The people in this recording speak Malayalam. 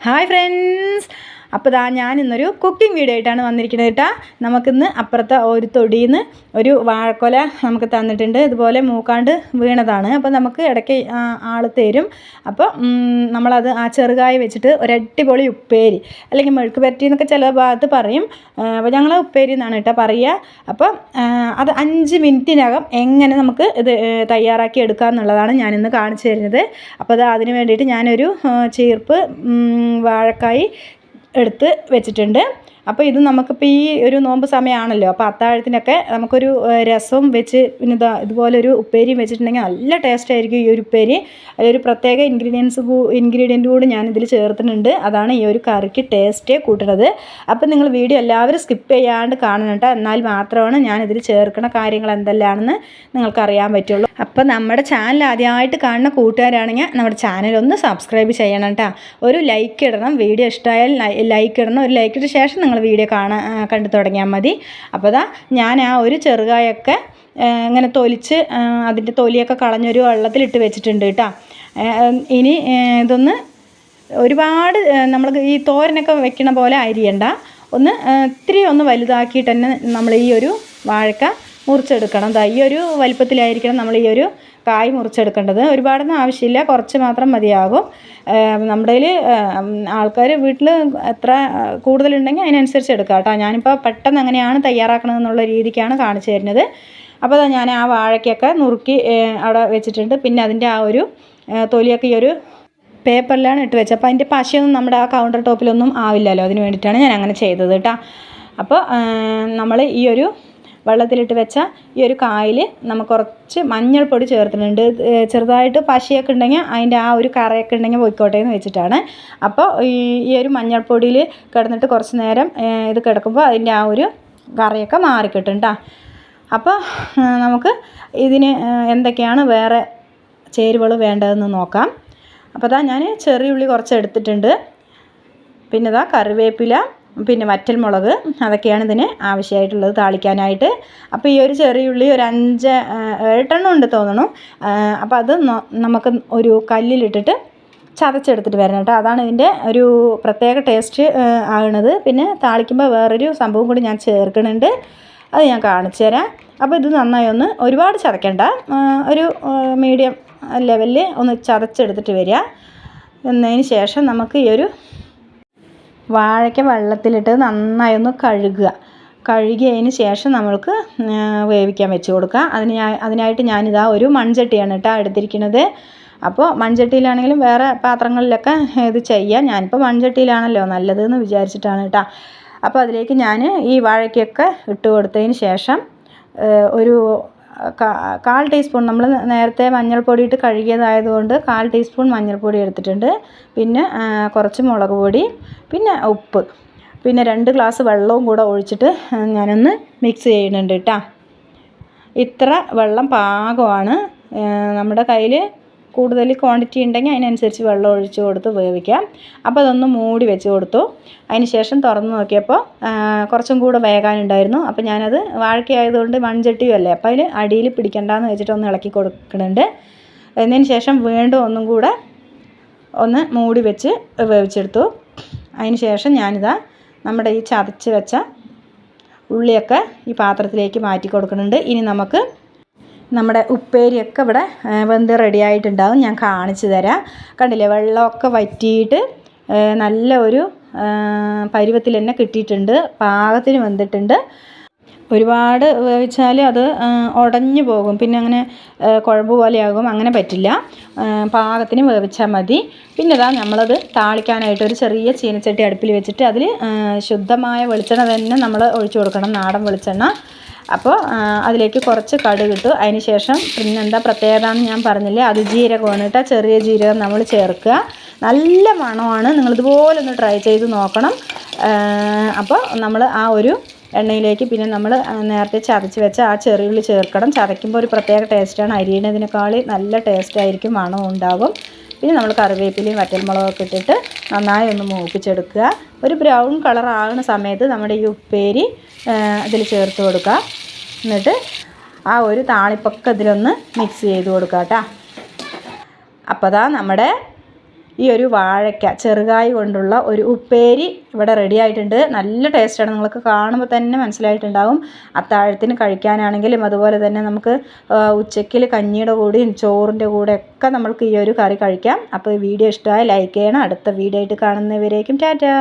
ഹായ് ഫ്രണ്ട്സ് അപ്പോൾ ഇതാ ഞാൻ ഇന്നൊരു കുക്കിംഗ് വീഡിയോ ആയിട്ടാണ് വന്നിരിക്കുന്നത് കേട്ടോ. നമുക്കിന്ന് അപ്പുറത്തെ ഒരു തൊടിയിൽ നിന്ന് ഒരു വാഴക്കൊല നമുക്ക് തന്നിട്ടുണ്ട്. ഇതുപോലെ മൂക്കാണ്ട് വീണതാണ്. അപ്പോൾ നമുക്ക് ഇടയ്ക്ക് ആൾ തരും. അപ്പോൾ നമ്മളത് ആ ചെറുകായ വെച്ചിട്ട് ഒരടിപൊളി ഉപ്പേരി അല്ലെങ്കിൽ മെഴുക്ക് പരറ്റി എന്നൊക്കെ ചില ഭാഗത്ത് പറയും. അപ്പോൾ ഞങ്ങൾ ഉപ്പേരി എന്നാണ് കേട്ടോ പറയുക. അപ്പോൾ അത് അഞ്ച് മിനിറ്റിനകം എങ്ങനെ നമുക്ക് ഇത് തയ്യാറാക്കി എടുക്കുക എന്നുള്ളതാണ് ഞാനിന്ന് കാണിച്ചു തരുന്നത്. അപ്പോൾ അത് അതിന് വേണ്ടിയിട്ട് ഞാനൊരു ചീർപ്പ് വാഴക്കായി എടുത്ത് വെച്ചിട്ടുണ്ട്. അപ്പോൾ ഇത് നമുക്കിപ്പോൾ ഈ ഒരു നോമ്പ് സമയമാണല്ലോ അപ്പോൾ അത്താഴത്തിനൊക്കെ നമുക്കൊരു രസം രസവും വെച്ച് പിന്നെ ഇതാ ഇതുപോലെ ഒരു ഉപ്പേരിയും വെച്ചിട്ടുണ്ടെങ്കിൽ നല്ല ടേസ്റ്റ് ആയിരിക്കും ഈ ഒരു ഉപ്പേരി. അതിലൊരു പ്രത്യേക ഇൻഗ്രീഡിയൻസ് ഇൻഗ്രീഡിയന്റ് കൂടി ഞാൻ ഇതിൽ ചേർത്തിട്ടുണ്ട്. അതാണ് ഈ ഒരു കറിക്ക് ടേസ്റ്റേ കൂട്ടുന്നത് അപ്പോൾ നിങ്ങൾ വീഡിയോ എല്ലാവരും സ്കിപ്പ് ചെയ്യാണ്ട് കാണണം എന്നാൽ മാത്രമാണ് ഞാൻ ഇതിൽ ചേർക്കുന്ന കാര്യങ്ങൾ എന്തെല്ലാമാണെന്ന് നിങ്ങൾക്കറിയാൻ പറ്റുള്ളൂ. അപ്പോൾ നമ്മുടെ ചാനൽ ആദ്യമായിട്ട് കാണുന്ന കൂട്ടുകാരാണെങ്കിൽ നമ്മുടെ ചാനൽ ഒന്ന് സബ്സ്ക്രൈബ് ചെയ്യണം കേട്ടോ. ഒരു ലൈക്ക് ഇടണം. വീഡിയോ ഇഷ്ടമായാൽ ലൈക്ക് ഇടണം. ഒരു ലൈക്ക് ഇട്ട ശേഷം നിങ്ങൾ വീഡിയോ കാണാൻ കണ്ടു തുടങ്ങിയാൽ മതി. അപ്പോൾ ദാ ഞാൻ ആ ഒരു ചെറുകായൊക്കെ ഇങ്ങനെ തൊലിച്ച് അതിന്റെ തൊലിയൊക്കെ കളഞ്ഞൊരു വെള്ളത്തിലിട്ട് വെച്ചിട്ടുണ്ട് കേട്ടോ. ഇനി ഇതൊന്ന് ഒരുപാട് നമ്മൾ ഈ തോരനൊക്കെ വെക്കണ പോലെ അരിയണ്ട. ഒന്ന് ഇത്തിരി ഒന്ന് വലുതാക്കിയിട്ട് തന്നെ നമ്മൾ ഈ ഒരു വാഴക്ക മുറിച്ചെടുക്കണം. ദാ ഈ ഒരു വലിപ്പത്തിലായിരിക്കണം നമ്മൾ ഈ ഒരു കായ് മുറിച്ചെടുക്കേണ്ടത്. ഒരുപാടൊന്നും ആവശ്യമില്ല. കുറച്ച് മാത്രം മതിയാകും. നമ്മുടെ ആൾക്കാർ വീട്ടിൽ എത്ര കൂടുതലുണ്ടെങ്കിൽ അതിനനുസരിച്ച് എടുക്കാം കേട്ടോ. ഞാനിപ്പോൾ പെട്ടെന്ന് അങ്ങനെയാണ് തയ്യാറാക്കണമെന്നുള്ള രീതിക്കാണ് കാണിച്ചു തരുന്നത്. അപ്പോൾ ഞാൻ ആ വാഴയ്ക്കൊക്കെ നുറുക്കി അവിടെ വെച്ചിട്ടുണ്ട്. പിന്നെ അതിന്റെ ആ ഒരു തൊലിയൊക്കെ ഈ ഒരു പേപ്പറിലാണ് ഇട്ട് വെച്ചത്. അപ്പോൾ അതിന്റെ പശയൊന്നും നമ്മുടെ ആ കൗണ്ടർ ടോപ്പിലൊന്നും ആവില്ലല്ലോ. അതിന് വേണ്ടിയിട്ടാണ് ഞാൻ അങ്ങനെ ചെയ്തത് കേട്ടോ. അപ്പോൾ നമ്മൾ ഈ ഒരു വെള്ളത്തിലിട്ട് വെച്ച ഈ ഒരു കായിൽ നമുക്ക് കുറച്ച് മഞ്ഞൾപ്പൊടി ചേർത്തിട്ടുണ്ട്. ചെറുതായിട്ട് പശയൊക്കെ ഉണ്ടെങ്കിൽ അതിന്റെ ആ ഒരു കറയൊക്കെ ഉണ്ടെങ്കിൽ പോയിക്കോട്ടെ എന്ന് വെച്ചിട്ടാണ്. അപ്പോൾ ഈ ഒരു മഞ്ഞൾപ്പൊടിയിൽ കിടന്നിട്ട് കുറച്ച് നേരം ഇത് കിടക്കുമ്പോൾ അതിന്റെ ആ ഒരു കറയൊക്കെ മാറിക്കിട്ടും കേട്ടോ അപ്പോൾ നമുക്ക് ഇതിന് എന്തൊക്കെയാണ് വേറെ ചേരുവകൾ വേണ്ടതെന്ന് നോക്കാം. അപ്പോൾ അതാ ഞാൻ ചെറിയ ഉള്ളി കുറച്ച് എടുത്തിട്ടുണ്ട്. പിന്നെ ഇതാ കറിവേപ്പില പിന്നെ വറ്റൽ മുളക് അതൊക്കെയാണ് ഇതിന് ആവശ്യമായിട്ടുള്ളത് താളിക്കാനായിട്ട്. അപ്പോൾ ഈ ഒരു ചെറിയ ഉള്ളി ഒരു അഞ്ച് ആ, ഏഴെട്ടെണ്ണം ഉണ്ട് തോന്നണു. അപ്പോൾ അത് നമുക്ക് ഒരു കല്ലിലിട്ടിട്ട് ചതച്ചെടുത്തിട്ട് വരണം കേട്ടോ. അതാണ് ഇതിന്റെ ഒരു പ്രത്യേക ടേസ്റ്റ് ആകുന്നത് പിന്നെ താളിക്കുമ്പോൾ വേറൊരു സംഭവം കൂടി ഞാൻ ചേർക്കുന്നുണ്ട് അത് ഞാൻ കാണിച്ചു തരാം. അപ്പോൾ ഇത് നന്നായി ഒന്ന് ഒരുപാട് ചതയ്ക്കണ്ട ഒരു മീഡിയം ലെവലിൽ ഒന്ന് ചതച്ചെടുത്തിട്ട് വരിക. എന്നതിന് ശേഷം നമുക്ക് ഈ ഒരു വാഴയ്ക്ക വെള്ളത്തിലിട്ട് നന്നായി ഒന്ന് കഴുകുക. കഴുകിയതിന് ശേഷം നമ്മൾക്ക് വേവിക്കാൻ വെച്ച് കൊടുക്കുക അതിന് ഞാൻ- അതിനായിട്ട് ഞാനിതാ ഒരു മൺചട്ടിയാണ് കേട്ടോ എടുത്തിരിക്കുന്നത്. അപ്പോൾ മൺചട്ടിയിലാണെങ്കിലും വേറെ പാത്രങ്ങളിലൊക്കെ ഇത് ചെയ്യാം. ഞാനിപ്പോൾ മൺചട്ടിയിലാണല്ലോ നല്ലതെന്ന് വിചാരിച്ചിട്ടാണ് കേട്ടോ. അപ്പോൾ അതിലേക്ക് ഞാൻ ഈ വാഴയ്ക്കൊക്കെ ഇട്ട് കൊടുത്തതിന് ശേഷം ഒരു കാൽ ടീസ്പൂൺ നമ്മൾ നേരത്തെ മഞ്ഞൾപ്പൊടി ഇട്ട് കഴുകിയതായതുകൊണ്ട് കാൽ ടീസ്പൂൺ മഞ്ഞൾപ്പൊടി എടുത്തിട്ടുണ്ട്. പിന്നെ കുറച്ച് മുളക് പൊടി പിന്നെ ഉപ്പ്. പിന്നെ രണ്ട് ഗ്ലാസ് വെള്ളവും കൂടെ ഒഴിച്ചിട്ട് ഞാനൊന്ന് മിക്സ് ചെയ്യുന്നുണ്ട് കേട്ടോ ഇത്ര വെള്ളം പാകമാണ്. നമ്മുടെ കയ്യിൽ കൂടുതൽ ക്വാണ്ടിറ്റി ഉണ്ടെങ്കിൽ അതിനനുസരിച്ച് വെള്ളം ഒഴിച്ച് കൊടുത്ത് വേവിക്കാം. അപ്പോൾ അതൊന്ന് മൂടി വെച്ച് കൊടുത്തു. അതിന് ശേഷം തുറന്ന് നോക്കിയപ്പോൾ കുറച്ചും കൂടെ വേകാനുണ്ടായിരുന്നു. അപ്പോൾ ഞാനത് വാഴക്കായതുകൊണ്ട് മൺചട്ടിയും അല്ലേ അപ്പോൾ അതിൽ അടിയിൽ പിടിക്കണ്ടെന്ന് വെച്ചിട്ട് ഒന്ന് ഇളക്കി കൊടുക്കുന്നുണ്ട്. എന്നതിന് ശേഷം വീണ്ടും ഒന്നും കൂടെ ഒന്ന് മൂടി വെച്ച് വേവിച്ചെടുത്തു. അതിന് ശേഷം ഞാനിതാ നമ്മുടെ ഈ ചതച്ച് വെച്ച ഉള്ളിയൊക്കെ ഈ പാത്രത്തിലേക്ക് മാറ്റി കൊടുക്കുന്നുണ്ട്. ഇനി നമുക്ക് നമ്മുടെ ഉപ്പേരിയൊക്കെ ഇവിടെ വെന്ത് റെഡി ആയിട്ടുണ്ടാവും. ഞാൻ കാണിച്ചു തരാം. കണ്ടില്ലേ വെള്ളമൊക്കെ വറ്റിയിട്ട് നല്ല ഒരു പരുവത്തിൽ തന്നെ കിട്ടിയിട്ടുണ്ട്. പാകത്തിന് വെന്തിട്ടുണ്ട്. ഒരുപാട് വേവിച്ചാൽ അത് ഉടഞ്ഞു പോകും. പിന്നെ അങ്ങനെ കുഴമ്പ് പോലെയാകും. അങ്ങനെ പറ്റില്ല. പാകത്തിന് വേവിച്ചാൽ മതി. പിന്നെ ഇതാ നമ്മളത് താളിക്കാനായിട്ട് ഒരു ചെറിയ ചീനച്ചട്ടി അടുപ്പിൽ വെച്ചിട്ട് അതിൽ ശുദ്ധമായ വെളിച്ചെണ്ണ തന്നെ നമ്മൾ ഒഴിച്ചു കൊടുക്കണം. നാടൻ വെളിച്ചെണ്ണ. അപ്പോൾ അതിലേക്ക് കുറച്ച് കടുക് ഇട്ടു. അതിന് ശേഷം പിന്നെ എന്താ പ്രത്യേകത എന്ന് ഞാൻ പറഞ്ഞില്ലേ അത് ജീരകമാണ് കേട്ടോ. ചെറിയ ജീരകം നമ്മൾ ചേർക്കുക. നല്ല മണമാണ്. നിങ്ങളിതുപോലെ ഒന്ന് ട്രൈ ചെയ്ത് നോക്കണം. അപ്പോൾ നമ്മൾ ആ ഒരു എണ്ണയിലേക്ക് പിന്നെ നമ്മൾ നേരത്തെ ചതച്ച് വെച്ച ആ ചെറിയുള്ളി ചേർക്കണം. ചതയ്ക്കുമ്പോൾ ഒരു പ്രത്യേക ടേസ്റ്റാണ് അരിയണതിനേക്കാൾ നല്ല ടേസ്റ്റ് ആയിരിക്കും മണം ഉണ്ടാകും പിന്നെ നമ്മൾ കറിവേപ്പിലയും വറ്റൽമുളകൊക്കെ ഇട്ടിട്ട് നന്നായി ഒന്ന് മൂപ്പിച്ചെടുക്കുക. ഒരു ബ്രൗൺ കളർ ആകുന്ന സമയത്ത് നമ്മുടെ ഈ ഉപ്പേരി അതിൽ ചേർത്ത് കൊടുക്കുക. എന്നിട്ട് ആ ഒരു താളിപ്പൊക്കെ ഇതിലൊന്ന് മിക്സ് ചെയ്ത് കൊടുക്കുക കേട്ടോ. അപ്പോൾ നമ്മുടെ ഈ ഒരു വാഴയ്ക്ക ചെറുകായ കൊണ്ടുള്ള ഒരു ഉപ്പേരി ഇവിടെ റെഡി ആയിട്ടുണ്ട്. നല്ല ടേസ്റ്റാണ് നിങ്ങൾക്ക് കാണുമ്പോൾ തന്നെ മനസ്സിലായിട്ടുണ്ടാവും. അത്താഴത്തിന് കഴിക്കാനാണെങ്കിലും അതുപോലെ തന്നെ നമുക്ക് ഉച്ചയ്ക്കിൽ കഞ്ഞിയുടെ കൂടെയും ചോറിന്റെ കൂടെ ഒക്കെ നമ്മൾക്ക് ഈ ഒരു കറി കഴിക്കാം. അപ്പോൾ വീഡിയോ ഇഷ്ടമായി ലൈക്ക് ചെയ്യണം. അടുത്ത വീഡിയോ ആയിട്ട് കാണുന്നവരേക്കും ടാറ്റാ.